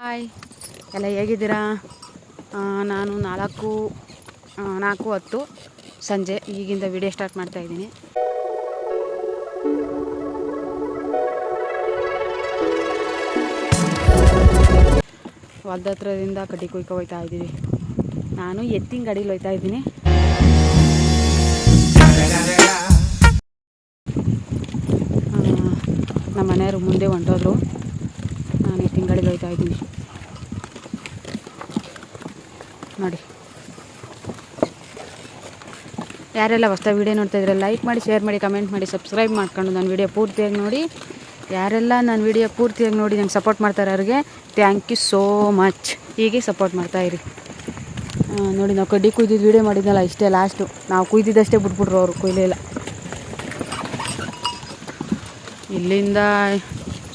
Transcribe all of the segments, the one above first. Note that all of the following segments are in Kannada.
ಹಾಯ್. ಎಲ್ಲ ಹೇಗಿದ್ದೀರಾ? ನಾನು ನಾಲ್ಕು ನಾಲ್ಕು ಹತ್ತು ಸಂಜೆ ಈಗಿಂದ ವಿಡಿಯೋ ಸ್ಟಾರ್ಟ್ ಮಾಡ್ತಾ ಇದ್ದೀನಿ. ಹೊಲ್ದ ಹತ್ರದಿಂದ ಕಡ್ಡಿ ಕುಯ್ಕೊ ಹೋಯ್ತಾ ಇದ್ದೀವಿ. ನಾನು ಎತ್ತಿನ ಗಾಡೀಲಿ ಹೋಯ್ತಾ ಇದ್ದೀನಿ. ನಮ್ಮ ಮನೆಯವರು ಮುಂದೆ ಹೊಂಟೋದ್ರು. ನಾನು ತಿಂಗಳಿಗೆ ಹೋಯ್ತಾ ಇದ್ದೀನಿ. ನೋಡಿ. ಯಾರೆಲ್ಲ ಹೊಸ ವೀಡಿಯೋ ನೋಡ್ತಾ ಇದ್ರೆ ಲೈಕ್ ಮಾಡಿ ಶೇರ್ ಮಾಡಿ ಕಮೆಂಟ್ ಮಾಡಿ ಸಬ್ಸ್ಕ್ರೈಬ್ ಮಾಡ್ಕೊಂಡು ನನ್ನ ವೀಡಿಯೋ ಪೂರ್ತಿಯಾಗಿ ನೋಡಿ. ಯಾರೆಲ್ಲ ನನ್ನ ವೀಡಿಯೋ ಪೂರ್ತಿಯಾಗಿ ನೋಡಿ ನಂಗೆ ಸಪೋರ್ಟ್ ಮಾಡ್ತಾರೆ ಅವ್ರಿಗೆ ಥ್ಯಾಂಕ್ ಯು ಸೋ ಮಚ್ ಹೀಗೆ ಸಪೋರ್ಟ್ ಮಾಡ್ತಾ ಇರಿ. ನೋಡಿ ನಾವು ಕಡ್ಡಿ ಕುಯ್ದಿದ್ದು ವೀಡಿಯೋ ಮಾಡಿದ್ನಲ್ಲ ಇಷ್ಟೇ ಲಾಸ್ಟು ನಾವು ಕುಯ್ದಿದ್ದಷ್ಟೇ ಬಿಟ್ಬಿಟ್ರು ಅವರು ಕುಯ್ಲಿಲ್ಲ. ಇಲ್ಲಿಂದ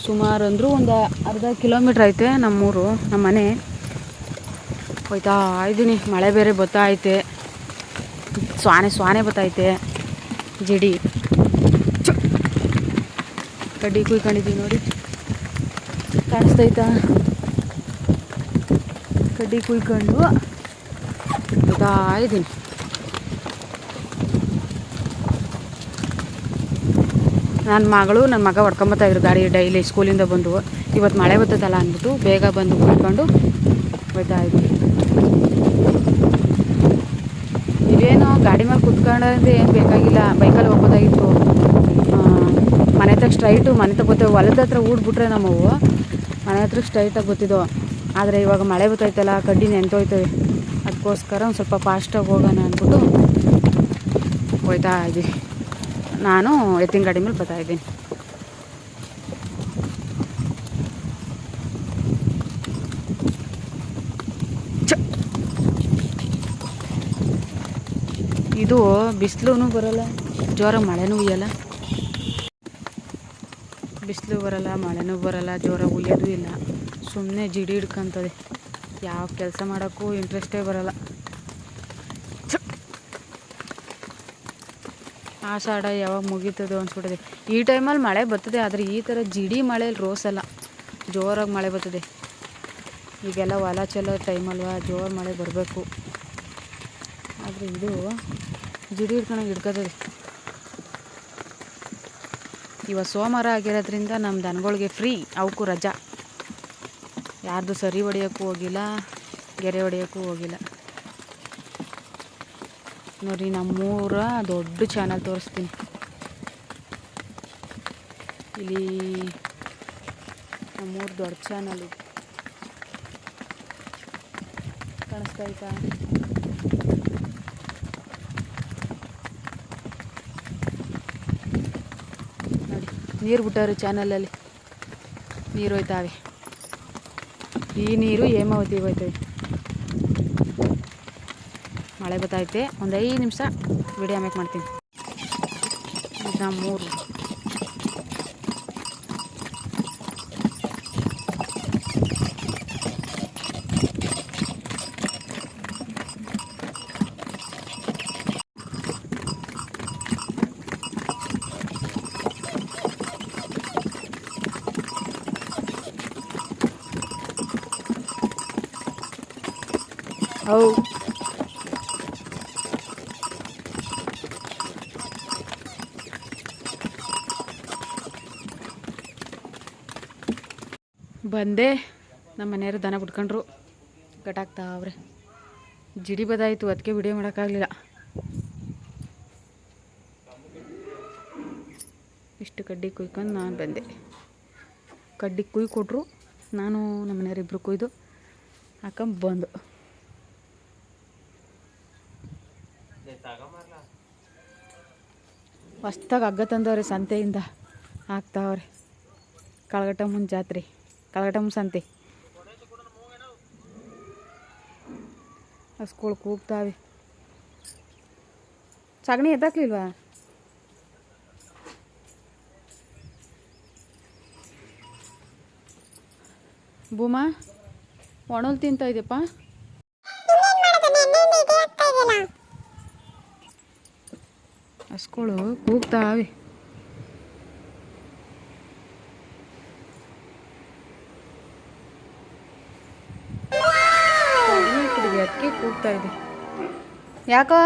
ಸುಮಾರು ಅಂದರೂ ಒಂದು ಅರ್ಧ ಕಿಲೋಮೀಟ್ರ್ ಐತೆ ನಮ್ಮೂರು ನಮ್ಮ ಮನೆ ಹೋಯ್ತಾ ಇದ್ದೀನಿ ಮಳೆ ಬೇರೆ ಬತ್ತಾ ಐತೆ. ಸ್ವಾನೆ ಸ್ವಾನೆ ಬತ್ತೈತೆ ಜಿಡಿ! ಕಡ್ಡಿ ಕುಯ್ಕೊಂಡಿದ್ದೀವಿ ನೋಡಿ. ಕಾಣಿಸ್ತೈತಾ? ಕಡ್ಡಿ ಕುಯ್ಕೊಂಡು ಹೋಗ್ತಾ ಇದ್ದೀನಿ ನನ್ನ ಮಗಳು, ನನ್ನ ಮಗ ಹೊಡ್ಕೊಂಬತ್ತಾ ಇದ್ರು ಗಾಡಿ ಡೈಲಿ ಸ್ಕೂಲಿಂದ ಬಂದು. ಇವತ್ತು ಮಳೆ ಬರ್ತದಲ್ಲ ಅಂದ್ಬಿಟ್ಟು ಬೇಗ ಬಂದು ಕೂತ್ಕೊಂಡು ಹೋಗ್ತಾ ಇದ್ವಿ. ಇವೇನು ಗಾಡಿ ಮೇಲೆ ಕೂತ್ಕೊಂಡ್ರೆ ಏನು ಬೇಕಾಗಿಲ್ಲ. ಬೈಕಲ್ಲಿ ಹೋಗ್ಬೋದಾಗಿತ್ತು. ಮನೆ ಹತ್ರ ಸ್ಟ್ರೈಟು ಮನೆ ಹತ್ರ ಗೊತ್ತೇವೆ ಹೊಲದ ಹತ್ರ ಊಡ್ಬಿಟ್ರೆ ನಮ್ಮವು. ಮನೆ ಹತ್ರ ಸ್ಟ್ರೈಟಾಗಿ ಗೊತ್ತಿದ್ದು. ಆದರೆ ಇವಾಗ ಮಳೆ ಬರ್ತೈತಲ್ಲ, ಕಡ್ಡಿ ನೆಂತೋಯ್ತವೆ ಅದಕ್ಕೋಸ್ಕರ ಒಂದು ಸ್ವಲ್ಪ ಫಾಸ್ಟಾಗಿ ಹೋಗೋಣ ಅಂದ್ಬಿಟ್ಟು ಹೋಯ್ತಾ ಇದ್ದೀವಿ ನಾನು ಎತ್ತಿನ ಗಾಡಿ ಮೇಲೆ ಬರ್ತಾ ಇದ್ದೀನಿ. ಇದು ಬಿಸಿಲು ಬರಲ್ಲ ಜೋರ ಮಳೆನೂ ಉಯ್ಯಲ್ಲ. ಬಿಸಿಲು ಬರಲ್ಲ, ಮಳೆನೂ ಬರಲ್ಲ ಜೋರ ಉಯ್ಯೋದು ಇಲ್ಲ. ಸುಮ್ಮನೆ ಜಿಡಿ ಹಿಡ್ಕೊಂತದೆ. ಯಾವ ಕೆಲಸ ಮಾಡೋಕ್ಕೂ ಇಂಟ್ರೆಸ್ಟೇ ಬರಲ್ಲ. ಆಷಾಢ ಯಾವಾಗ ಮುಗೀತದೋ ಅನ್ಸ್ಬಿಟ್ಟಿದೆ ಈ ಟೈಮಲ್ಲಿ ಮಳೆ ಬರ್ತದೆ, ಆದರೆ ಈ ಥರ ಜಿಡಿ ಮಳೆಯಲ್ಲಿ ರೋಸಲ್ಲ ಜೋರಾಗಿ ಮಳೆ ಬರ್ತದೆ. ಈಗೆಲ್ಲ ಹೊಲ ಚಲೋ ಟೈಮಲ್ವ, ಜೋರು ಮಳೆ ಬರಬೇಕು. ಆದರೆ ಇದು ಜಿಡಿ ಹಿಡ್ಕೊಂಡು ಹಿಡ್ಕೋತದೆ. ಇವಾಗ ಸೋಮವಾರ ಆಗಿರೋದ್ರಿಂದ ನಮ್ಮ ದನಗಳಿಗೆ ಫ್ರೀ ಅವಕ್ಕೂ ರಜಾ. ಯಾರ್ದು ಸರಿ ಹೊಡಿಯೋಕ್ಕೂ ಹೋಗಿಲ್ಲ, ಗೆರೆ ಹೊಡಿಯೋಕ್ಕೂ ಹೋಗಿಲ್ಲ. ನೋಡಿ, ನಮ್ಮೂರ ದೊಡ್ಡ ಚಾನಲ್ ತೋರಿಸ್ತೀನಿ. ಇಲ್ಲಿ ನಮ್ಮೂರ ದೊಡ್ಡ ಚಾನಲ್ ಕಾಣಿಸ್ತಾ ಆಯ್ತಾ ನೋಡಿ, ನೀರು ಬಿಟ್ಟವ್ರಿ ಚಾನಲಲ್ಲಿ ನೀರು ಹೋಯ್ತಾವೆ ಈ ನೀರು ಹೇಮಾವತಿಗೆ ಹೋಯ್ತವೆ ಮಳೆ ಬತ್ತೈತೆ ಒಂದು ಐದು ನಿಮಿಷ ವಿಡಿಯೋ ಮೇಕ್ ಮಾಡ್ತೀನಿ. ಇದನ್ನ ಮೂರು. ಹೌ ಬಂದೆ ನಮ್ಮ ಮನೆಯವರು ದನ ಬಿಟ್ಕೊಂಡ್ರು. ಕಟಾಕ್ತಾವ್ರೆ ಜಿಡಿ ಬದಾಯಿತು ಅದಕ್ಕೆ ವಿಡಿಯೋ ಮಾಡೋಕ್ಕಾಗಲಿಲ್ಲ. ಇಷ್ಟು ಕಡ್ಡಿ ಕುಯ್ಕೊಂಡು ನಾನು ಬಂದೆ. ಕಡ್ಡಿ ಕುಯ್ ಕೊಟ್ಟರು ನಾನು ನಮ್ಮ ಮನೆಯವ್ರಿಬ್ರು ಕುಯ್ದು ಹಾಕೊಂಡು ಬಂದು. ಹೊಸ್ದಾಗಿ ಹಗ್ಗ ತಂದವ್ರೆ ಸಂತೆಯಿಂದ. ಹಾಕ್ತಾವ್ರೆ ಕಳಗಟ್ಟ ಜಾತ್ರೆ. ಕಳಗಟಮ್ಮನ ಸಂತೆ ಹಸ್ಕೊಳ್ ಕೂಗ್ತಾವೆ ಸಗಣಿ ಎದ್ದಾಕ್ಲಿಲ್ವಾ? ಭೂಮಾ ಒಣಲ್ ತಿಂತ ಇದೆಯಪ್ಪ? ಹಸ್ಗಳು ಕೂಗ್ತಾವೆ ಕೂಗ್ತಾ ಇದೆ. ಯಾಕೋ?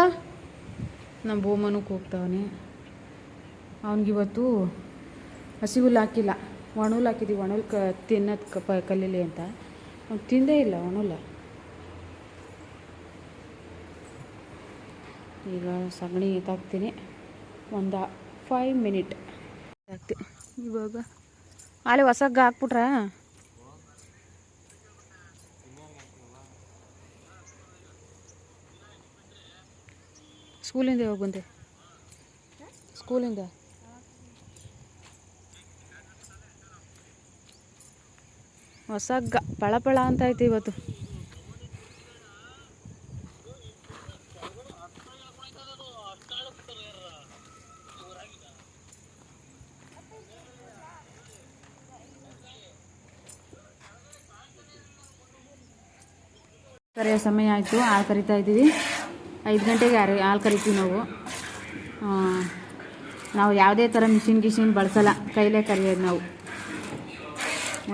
ನಮ್ಮ ಭೂಮನು ಕೂಗ್ತಾವನೆ ಅವನಿಗಿವತ್ತು ಹಸಿ ಹುಲ್ಲು ಹಾಕಿಲ್ಲ. ಒಣಲು ಹಾಕಿದ್ದೀವಿ. ಒಣ ಹುಲ್ಲು ಕ ತಿನ್ನೋದು ಕಪ್ಪ ಕಲೀಲಿ ಅಂತ. ಅವ್ನು ತಿಂದೇ ಇಲ್ಲ ಒಣ ಹುಲ್ಲ ಈಗ ಸಗಣಿ ಎತ್ತಾಕ್ತೀನಿ ಒಂದು ಫೈವ್ ಮಿನಿಟ್ ಹಾಕ್ತೀನಿ ಇವಾಗ ಅಲ್ಲಿ ಹೊಸಗ್ಗ ಹಾಕ್ಬಿಟ್ರಾ? ಸ್ಕೂಲಿಂದ ಯಾವಾಗ ಬಂದೆ? ಸ್ಕೂಲಿಂದ? ಹೊಸ ಪಳ ಪಳ ಅಂತ ಐತೆ ಇವತ್ತು. ಕರೆಯೋ ಸಮಯ ಆಯಿತು ಆ ಕರಿತಾ ಇದ್ದೀವಿ. ಐದು ಗಂಟೆಗೆ ಯಾರು ಹಾಲು ಕರಿತೀವಿ ನಾವು. ನಾವು ಯಾವುದೇ ಥರ ಮಿಷಿನ್ ಗಿಷಿನ್ ಬಳಸಲ್ಲ. ಕೈಲೇ ಕರಿಯೋದು ನಾವು.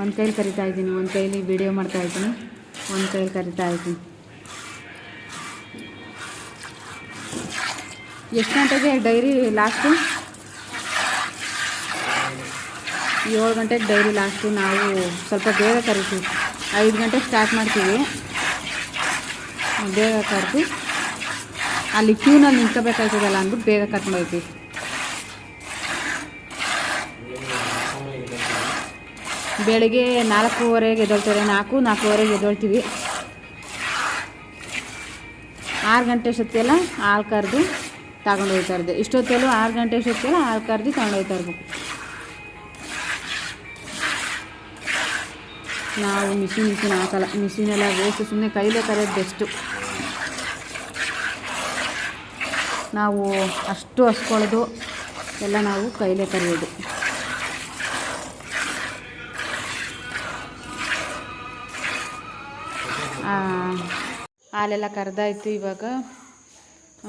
ಒಂದು ಕೈಲಿ ಕರಿತಾ ಇದ್ದೀನಿ, ಒಂದು ಕೈಲಿ ವಿಡಿಯೋ ಮಾಡ್ತಾ ಇದ್ದೀನಿ, ಒಂದು ಕೈಲಿ ಕರಿತಾ ಇದ್ದೀನಿ. ಎಷ್ಟು ಗಂಟೆಗೆ ಡೈರಿ ಲಾಸ್ಟು? ಏಳು ಗಂಟೆಗೆ ಡೈರಿ ಲಾಸ್ಟು. ನಾವು ಸ್ವಲ್ಪ ಬೇಗ ಕರಿತೀವಿ. ಐದು ಗಂಟೆಗೆ ಸ್ಟಾರ್ಟ್ ಮಾಡ್ತೀವಿ. ಬೇಗ ಕರೆದು ಅಲ್ಲಿ ಕ್ಯೂನಲ್ಲಿ ನಿಂತ್ಕೋಬೇಕಾಯ್ತದಲ್ಲ ಅಂದ್ಬಿಟ್ಟು ಬೇಗ ಕಟ್ ಹೋಗ್ತೀವಿ ಬೆಳಿಗ್ಗೆ ನಾಲ್ಕೂವರೆಗೆ ಎದೊಳ್ತಾರೆ ನಾಲ್ಕು, ನಾಲ್ಕೂವರೆಗೆ ಎದೊಳ್ತೀವಿ ಆರು ಗಂಟೆ ಅಷ್ಟೊತ್ತಿಗೆಲ್ಲ ಹಾಲು ಕರೆದು ತಗೊಂಡು ಹೋಗ್ತಾ ಇದ್ದೆ ಇಷ್ಟೊತ್ತಲ್ಲೂ ಆರು ಗಂಟೆ ಅಷ್ಟೊತ್ತಿಗೆಲ್ಲ ಹಾಲು ಕರೆದು ತಗೊಂಡು ಹೋಗ್ತಾ ಇರ್ಬೇಕು. ನಾವು ಮಿಷಿನ್ ಮಿಷಿನ್ ಹಾಕಲ್ಲ. ಮಿಷಿನೆಲ್ಲ ವೇಸ್ಟ್ ಸುಮ್ಮನೆ ಕೈಲೇ ಕರೆಯೋದು ಬೆಸ್ಟು ನಾವು ಅಷ್ಟು ಹಸ್ಕೊಳ್ಳೋದು ಎಲ್ಲ ನಾವು ಕೈಲೇ ಕರೆಯೋದು. ಹಾಲೆಲ್ಲ ಕರೆದಾಯ್ತು ಇವಾಗ.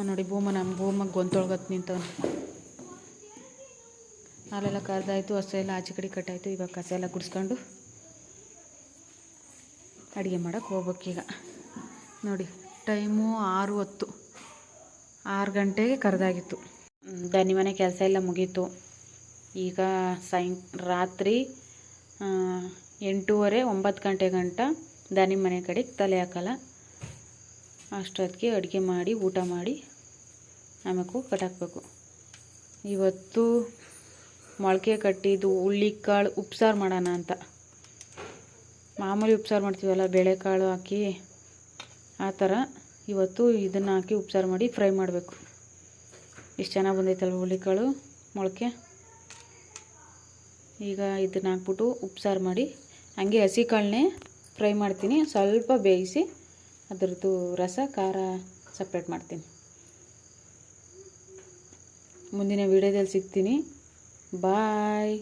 ನೋಡಿ, ಭೂಮ, ನಮ್ಮ ಭೂಮಗೆ ಗೊಂತೊಳ್ಗತ್ತು ನಿಂತವನು. ಹಾಲೆಲ್ಲ ಕರೆದಾಯ್ತು, ಹಸು ಎಲ್ಲ ಆಚೆ ಕಡೆ ಕಟ್ಟಾಯಿತು, ಇವಾಗ ಕಸ ಎಲ್ಲ ಗುಡಿಸ್ಕೊಂಡು ಅಡುಗೆ ಮಾಡೋಕ್ಕೆ ಹೋಗ್ಬೇಕೀಗ ನೋಡಿ, ಟೈಮು ಆರು ಹೊತ್ತು. ಆರು ಗಂಟೆಗೆ ಕರೆದಾಗಿತ್ತು. ದನಿ ಮನೆ ಕೆಲಸ ಎಲ್ಲ ಮುಗೀತು. ಈಗ ಸಾಯಂ ರಾತ್ರಿ ಎಂಟೂವರೆ, ಒಂಬತ್ತು ಗಂಟೆ ಗಂಟ ದನಿ ಮನೆ ಕಡೆಗೆ ತಲೆ ಹಾಕಲ್ಲ. ಅಷ್ಟೊತ್ತಿಗೆ ಅಡುಗೆ ಮಾಡಿ, ಊಟ ಮಾಡಿ ಆಮೇಲೆ ಕಟ್ಟಾಕಬೇಕು ಇವತ್ತು ಮೊಳಕೆ ಕಟ್ಟಿದ್ದು ಹುಳ್ಳಿಕಾಳು ಉಪ್ಸಾರು ಮಾಡೋಣ ಅಂತ. ಮಾಮೂಲಿ ಉಪ್ಸಾರು ಮಾಡ್ತೀವಲ್ಲ, ಬೇಳೆಕಾಳು ಹಾಕಿ ಆ ಥರ ಇವತ್ತು ಇದನ್ನು ಹಾಕಿ ಉಪ್ಸಾರು ಮಾಡಿ ಫ್ರೈ ಮಾಡಬೇಕು. ಎಷ್ಟು ಚೆನ್ನಾಗಿ ಬಂದೈತಲ್ಲ ಹುಳಿಕಾಳು ಮೊಳಕೆ? ಈಗ ಇದನ್ನು ಹಾಕ್ಬಿಟ್ಟು ಉಪ್ಸಾರು ಮಾಡಿ, ಹಂಗೆ ಹಸಿ ಕಾಳನ್ನೇ ಫ್ರೈ ಮಾಡ್ತೀನಿ. ಸ್ವಲ್ಪ ಬೇಯಿಸಿ ಅದರದ್ದು ರಸ, ಖಾರ ಸಪ್ರೇಟ್ ಮಾಡ್ತೀನಿ. ಮುಂದಿನ ವಿಡಿಯೋದಲ್ಲಿ ಸಿಗ್ತೀನಿ. ಬಾಯ್